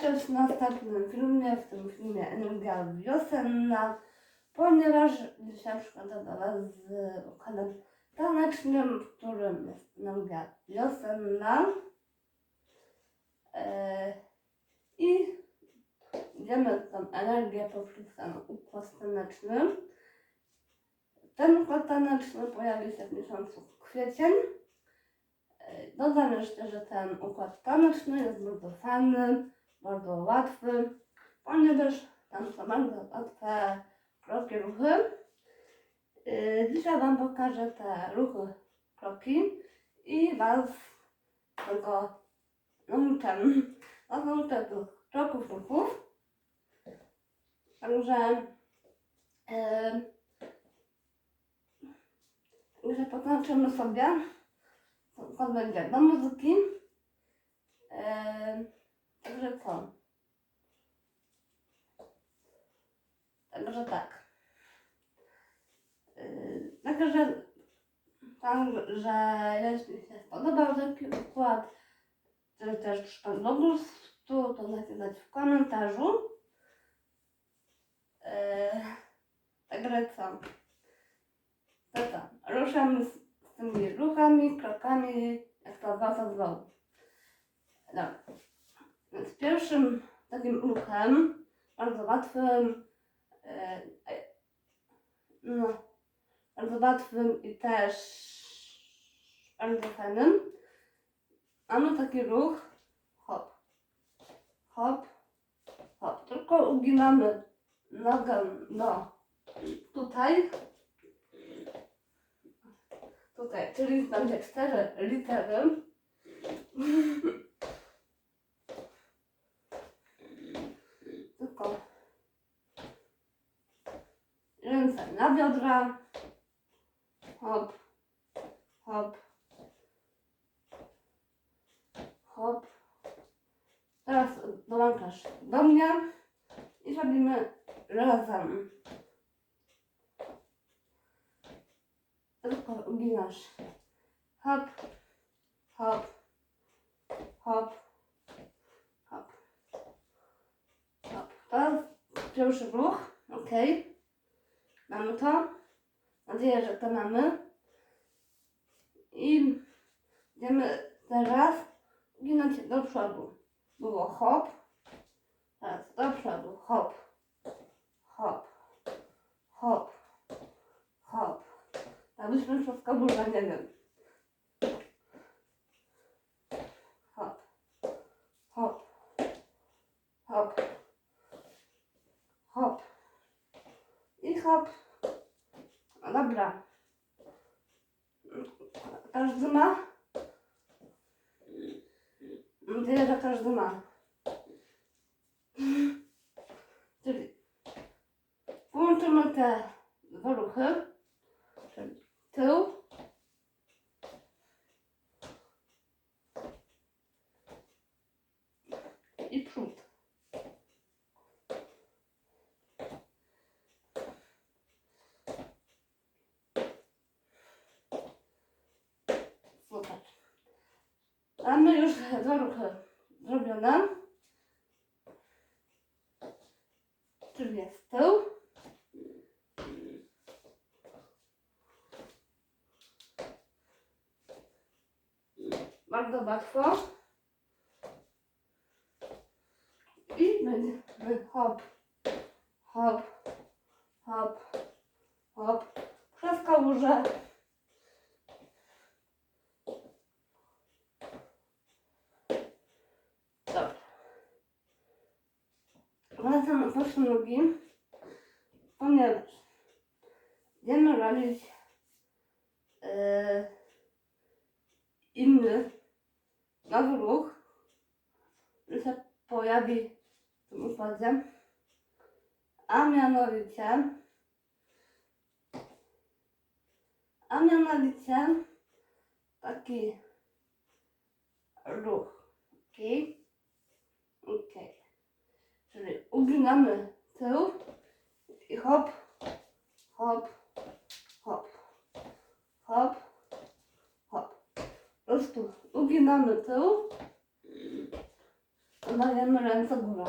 też w następnym filmie, w tym filmie Energia Wiosenna, ponieważ dzisiaj przychodzę do Was z układem tanecznym, w którym jest energia wiosenna. E, I idziemy tą energię poprzez ten układ taneczny. Ten układ taneczny pojawi się w miesiącu kwiecień. E, Dodam jeszcze, że ten układ taneczny jest bardzo fajny, bardzo łatwy, ponieważ tam są bardzo łatwe kroki, ruchy. E, Dzisiaj Wam pokażę te ruchy, kroki i Was tego nauczę. Was nauczę tych kroków, ruchów. Także e, że poznaczymy sobie to będzie do muzyki. Eee, także co? Także tak. Eee, także że jeśli się spodobał taki układ, czy też przypadł gustu, to dajcie znać w komentarzu. Eee, także co? To co? Ruszamy z, z tymi ruchami, krokami, jak to was odwoł. Dobra. Więc pierwszym takim ruchem, bardzo łatwym, e, e, no, bardzo łatwym i też bardzo fajnym, mamy taki ruch hop, hop, hop. Tylko uginamy nogę do tutaj, tutaj, czyli będzie cztery litery. Tylko ręce na biodra. Hop, hop, hop. Teraz dołączasz do mnie i robimy razem. Tylko uginasz. Hop, hop, hop, hop, hop. Teraz pierwszy ruch. Ok. Mamy to. Mam nadzieję, że to mamy. I idziemy teraz uginać do przodu. Było hop. Teraz do przodu. Hop, hop, hop, hop. Abyśmy wszystko burza, nie wiem. Hop. Hop. Hop. Hop. I hop. No dobra. Każdy ma? Nadzieję, że każdy ma. Czyli połączymy te dwa ruchy. Czyli tył. I przód. Super. Mamy już dwa ruchy zrobione. Czyli jest tył. Bardzo łatwo. I będziemy hop, hop, hop, hop. Przez kałużę. Dobra. Wracam na proszę nogi, ponieważ będziemy robić yy, inny nowy ruch, który się pojawi w tym układzie, a mianowicie a mianowicie taki ruch, ok? Ok. Czyli uginamy tył i hop, hop, hop, hop, hop. Po prostu uginamy tył Dajemy ręce górę.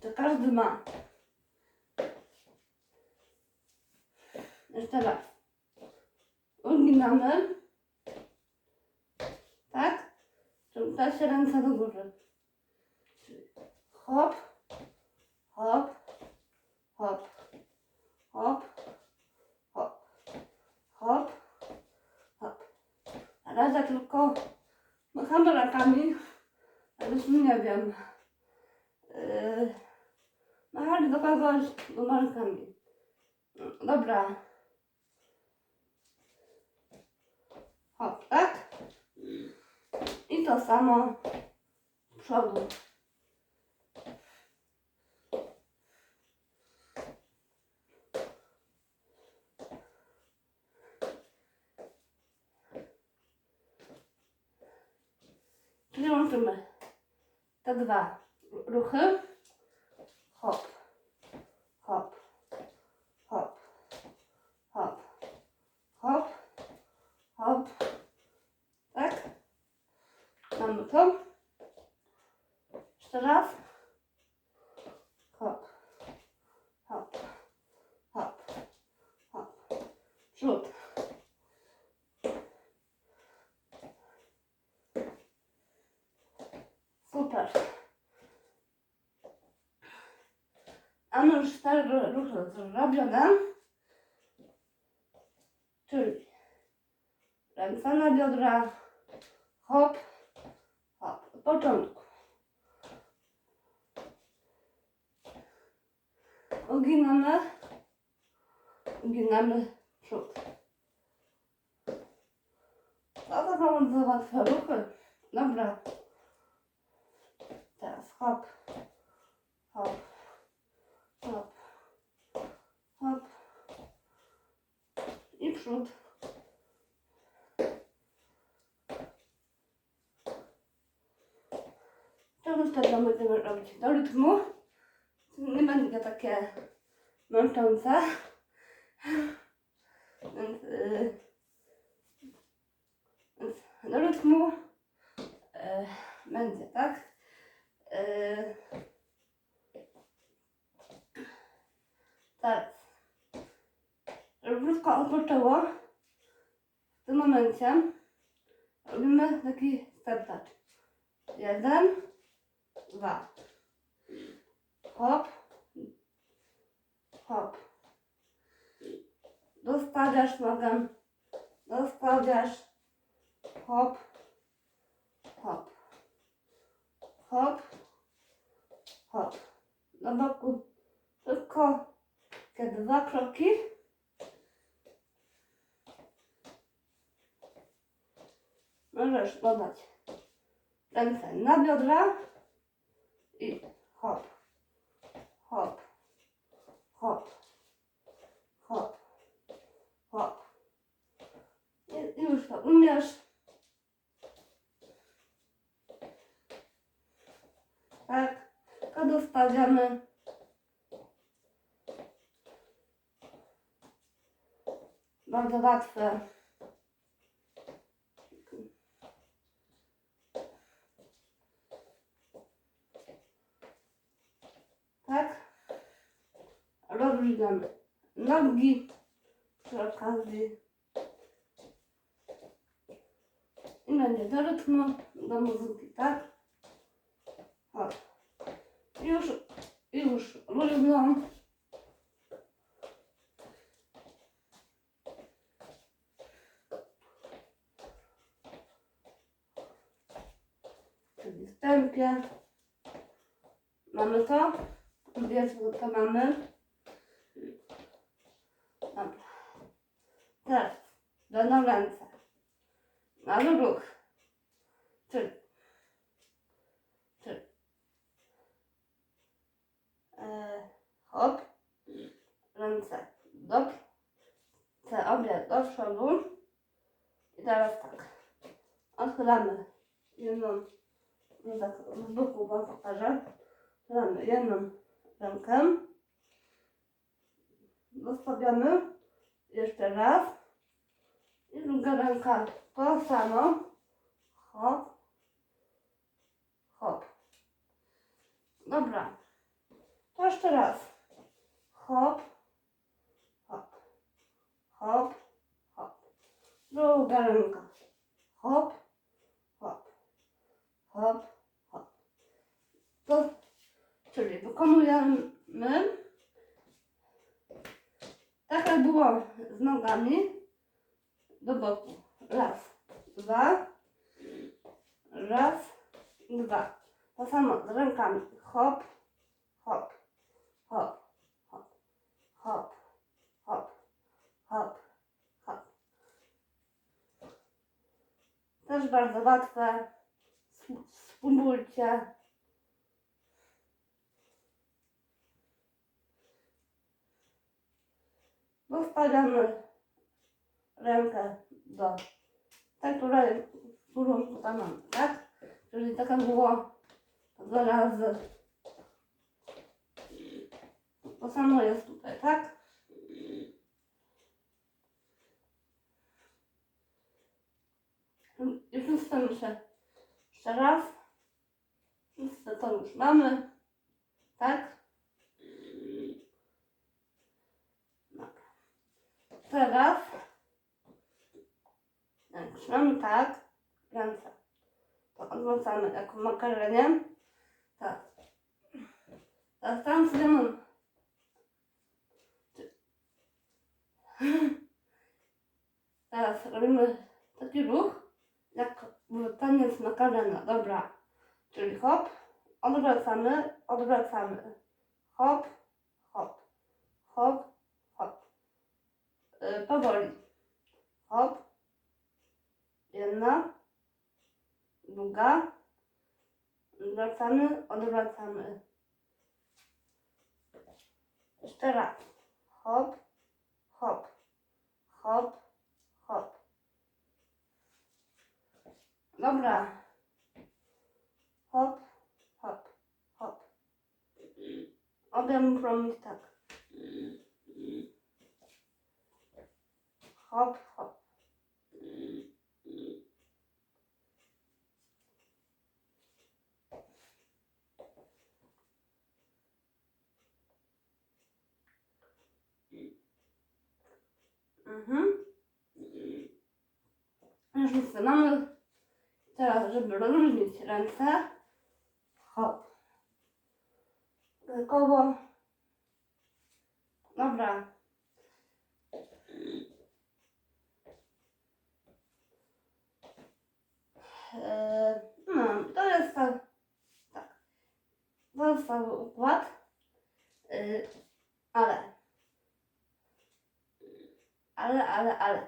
To każdy ma. Jeszcze raz. Uginamy. Tak? Też ręce do góry. Hop, hop, hop, hop, hop, hop, hop. Razie tylko machamy rękami, abyśmy nie wiem, yy, machali do kogoś dwoma rękami. Dobra. Hop, tak? To samo przodu. Czyli łączymy te dwa ruchy. Hop, hop, hop, hop, hop, hop. Mamy to. Jeszcze raz. Hop, hop, hop, hop. Przód. Super. A my już cztery ruchy zrobione. Czyli ręce na biodra, hop, początku. Uginamy, uginamy przód. No to są bardzo łatwe ruchy. Dobra. Teraz hop, hop, hop, hop i przód. To już tego będziemy robić do rytmu. Nie będzie takie męczące. Więc, yy, więc do rytmu yy, będzie, tak? Yy. Żeby wszystko odpoczęło, w tym momencie robimy taki touch. Jeden, dwa. Hop, hop. Dostawiasz nogę, dostawiasz, hop, hop, hop, hop. Na boku tylko te dwa kroki. Możesz dodać ręce na biodra i hop, hop, hop, hop, hop. I już to umiesz. Tak, to dostawiamy. Bardzo łatwe. I będzie do rytmu, do muzyki, tak? O. Już, już lubią. Czyli w tempie. Mamy to. Wiesz, to mamy. Dobra. Teraz będą ręce. Na ruch. Czyli. Czyli. E, hop. Ręce do. Te obie do przodu. I teraz tak. Odchylamy jedną. No tak, z boku wam pokażę. Odchylamy jedną rękę. Zostawiamy jeszcze raz. I druga ręka to samo. Hop. Hop. Dobra. To jeszcze raz. Hop. Hop. Hop. Hop. Druga ręka. Hop. Hop. Hop. Hop. To, czyli wykonujemy tak jak było z nogami do boku. Raz, dwa, raz, dwa. To samo z rękami. Hop, hop, hop, hop, hop, hop, hop, hop. Też bardzo łatwe. Sp- Spróbujcie. Dostawiamy rękę do tej, której, którą tutaj mamy, tak? Czyli taka było dwa razy. To samo jest tutaj, tak? I wszyscy myślę, jeszcze raz. Wszyscy to już mamy, tak? Dobra. Teraz jak trzymamy tak ręce, to odwracamy jako makarenie. Tak. Teraz tam sobie Teraz robimy taki ruch, jak w taniec makarena. Dobra. Czyli hop, odwracamy, odwracamy. Hop, hop, hop. Yy, powoli. Hop. Jedna. Druga. Odwracamy, odwracamy. Jeszcze raz. Hop, hop, hop, hop. Dobra. Hop, hop, hop. Mieć tak. Hop, hop. Mhm. Nie mamy. Teraz, żeby rozluźnić ręce. Hop. Dodatkowo. Dobra. Eee, no, to jest tak. Tak. To jest cały układ. Eee, ale. Ale, ale, ale.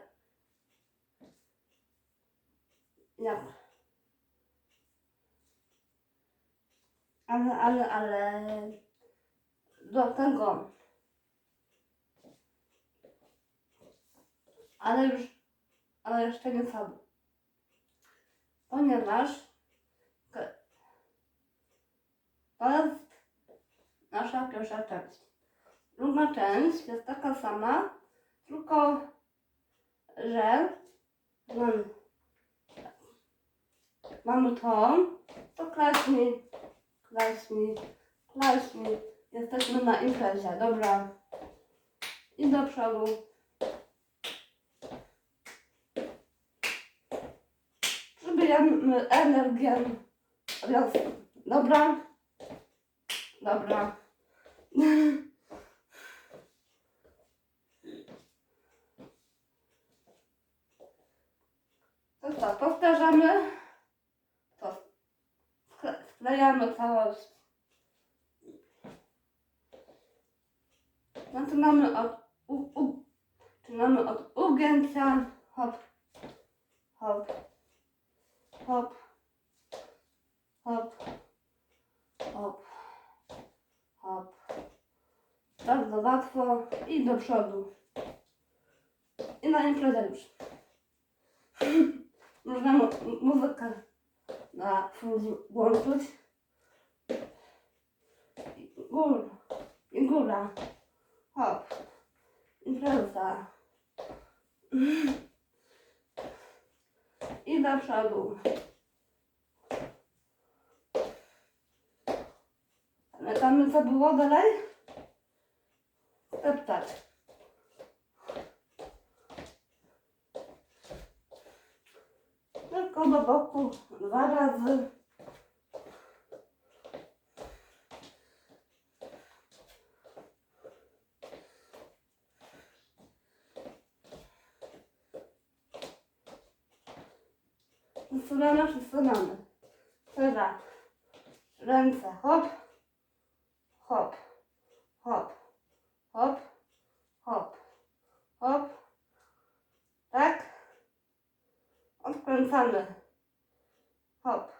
Jak? Ale, ale, ale. Do tego. Ale już. Ale jeszcze nie cały. Ponieważ. To jest nasza pierwsza część. Druga część jest taka sama, tylko że mamy, mamy to, to klaśni, klaśni, klaśni. Jesteśmy na imprezie, dobra. I do przodu. Energię. Dobra? Dobra. To co, powtarzamy. To skle- sklejamy całość. Zaczynamy od, u, u, zaczynamy od ugięcia. Hop, hop, hop, hop, hop, hop. Bardzo łatwo i do przodu. I na imprezę już. Można mu- muzykę na full włączyć. I Góra. I góra. Hop. Impreza. I do przodu. Pamiętamy co było dalej? Steptać. Tylko do boku dwa razy. Wysunąłem, przesunąłem. Teraz ręce hop, hop, hop, hop, hop, hop. Tak? Odkręcamy. Hop,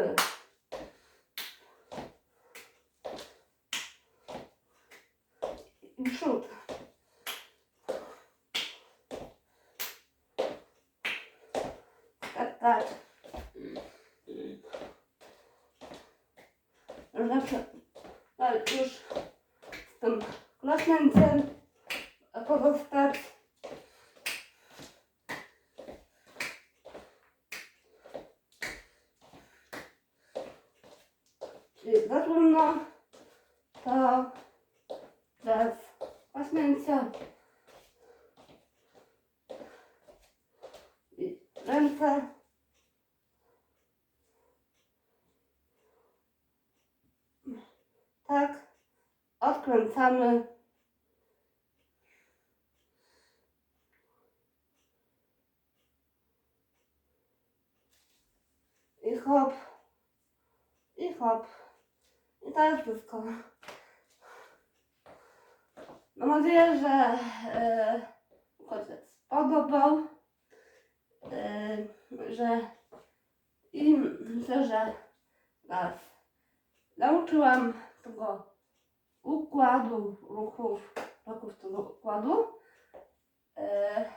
góry. I przód. Tak, tak. Zawsze, ale już z tym klasnym cel pozostać. wygląda, to teraz poświęcę ręce. Tak, odkręcamy. I hop, i hop to jest wszystko mam nadzieję, że e, ojciec spodobał e, że i myślę, że nas nauczyłam tego układu ruchów, ruchów tego układu. E,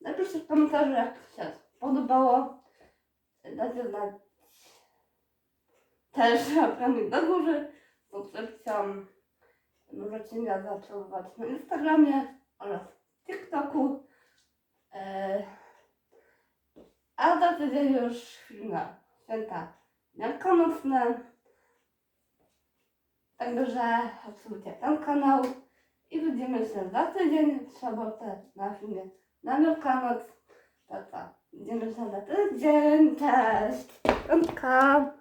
napiszcie w komentarzu, jak się podobało. Dajcie znać też łapkami do góry, subskrypcją. Możecie mnie zaobserwować na Instagramie oraz TikToku. E, a za tydzień już film na święta wielkanocne. Także obserwujcie ten kanał i widzimy się za tydzień w sobotę na filmie na Wielkanoc. To co? Widzimy się za tydzień. Cześć! Piątka!